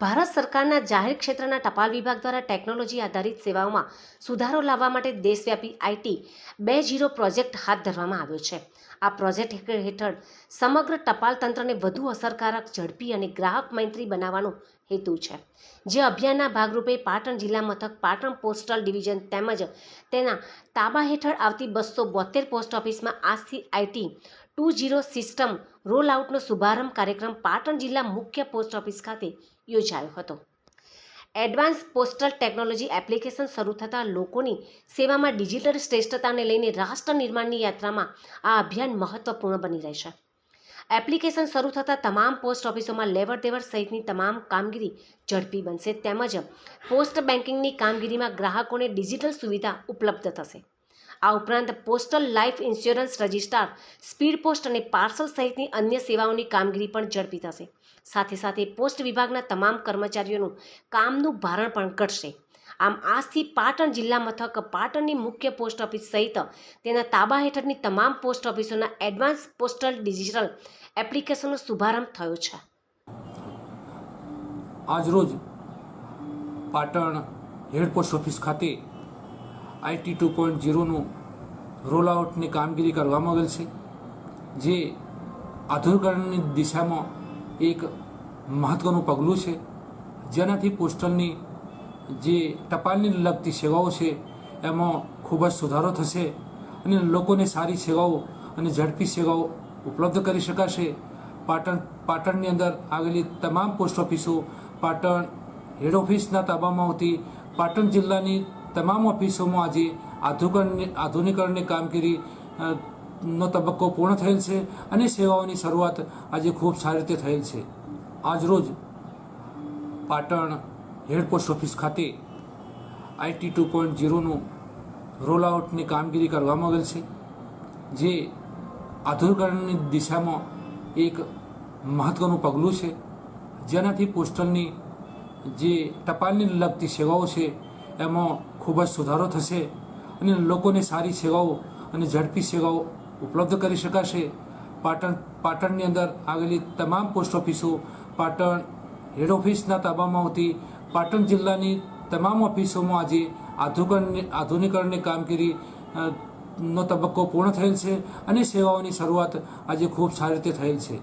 ભારત સરકારના જાહેર ક્ષેત્રના ટપાલ વિભાગ દ્વારા ટેકનોલોજી આધારિત સેવાઓમાં સુધારો લાવવા માટે દેશવ્યાપી આઈટી બે જીરો પ્રોજેક્ટ હાથ ધરવામાં આવ્યો છે. આ પ્રોજેક્ટ હેઠળ સમગ્ર ટપાલ તંત્રને વધુ અસરકારક, ઝડપી અને ગ્રાહક મૈત્રી બનાવવાનો હેતુ છે. જે અભિયાનના ભાગરૂપે પાટણ જિલ્લા મથક, પાટણ પોસ્ટલ ડિવિઝન તેમજ તેના તાબા હેઠળ આવતી બસો બોતેર પોસ્ટ ઓફિસમાં આજથી IT two zero system roll આઉટનો શુભારંભ કાર્યક્રમ પાટણ જિલ્લા મુખ્ય પોસ્ટ ઓફિસ ખાતે યોજાયો હતો. એડવાન્સ પોસ્ટલ ટેકનોલોજી એપ્લિકેશન શરૂ થતાં લોકોની સેવામાં ડિજિટલ શ્રેષ્ઠતાને લઈને રાષ્ટ્ર નિર્માણની યાત્રામાં આ અભિયાન મહત્વપૂર્ણ બની રહેશે એપ્લિકેશન શરૂ થતાં તમામ પોસ્ટ ઓફિસોમાં લેવડ દેવડ સહિતની તમામ કામગીરી ઝડપી બનશે. તેમજ પોસ્ટ બેન્કિંગની કામગીરીમાં ગ્રાહકોને ડિજિટલ સુવિધા ઉપલબ્ધ થશે. આ ઉપરાંત postal life insurance registrar, speed post અને પાર્સલ સહિતની અન્ય સેવાઓની કામગીરી પણ ઝડપી થશે. સાથે સાથે પોસ્ટ વિભાગના તમામ કર્મચારીઓનું કામનું ભારણ પણ ઘટશે. આમ આજથી પાટણ જિલ્લા મથક પાટણની મુખ્ય પોસ્ટ ઓફિસ સહિત તેના તાબા હેઠળની તમામ પોસ્ટ ઓફિસોના એડવાન્સ પોસ્ટલ ડિજિટલ એપ્લિકેશનનો શુભારંભ થયો છે. આજરોજ પાટણ હેડ પોસ્ટ ઓફિસ ખાતે આઈટી ટુ પોઈન્ટ ઝીરોનું રોલ આઉટની કામગીરી કરવામાં આવેલ છે, જે આધુનિકરણની દિશામાં એક મહત્વનું પગલું છે. જેનાથી પોસ્ટલની જે ટપાલની લગતી સેવાઓ છે, એમાં ખૂબ જ સુધારો થશે અને લોકોને સારી સેવાઓ અને ઝડપી સેવાઓ ઉપલબ્ધ કરી શકાશે. પાટણ, પાટણની અંદર આવેલી તમામ પોસ્ટ ઓફિસો, પાટણ હેડ ઓફિસના તાબામાં આવતી પાટણ જિલ્લાની તમામ ઓફિસોમાં આજે આધુનિકરણની આધુનિકરણની કામગીરી નો તબક્કો પૂર્ણ થયેલ છે અને સેવાઓની શરૂઆત આજે ખૂબ સારી રીતે થયેલ છે. આજરોજ પાટણ હેડ ઓફિસ ખાતે આઈટી ટુ પોઈન્ટ ઝીરોનું રોલ આઉટની કામગીરી કરવામાં આવેલ છે, જે આધુનિકરણની દિશામાં એક મહત્વનું પગલું છે. જેનાથી પોસ્ટલની જે ટપાલની લગતી સેવાઓ છે, એમાં ખૂબ જ સુધારો થશે અને લોકોને સારી સેવાઓ અને ઝડપી સેવાઓ ઉપલબ્ધ કરી શકાશે. પાટણ, પાટણની અંદર આવેલી તમામ પોસ્ટ ઓફિસો, પાટણ હેડ ઓફિસના તાબામાંથી પાટણ જિલ્લાની તમામ ઓફિસોમાં આજે આધુકરણ આધુનિકરણની કામગીરી નો તબક્કો પૂર્ણ થયેલ છે અને સેવાઓની શરૂઆત આજે ખૂબ સારી રીતે થયેલ છે.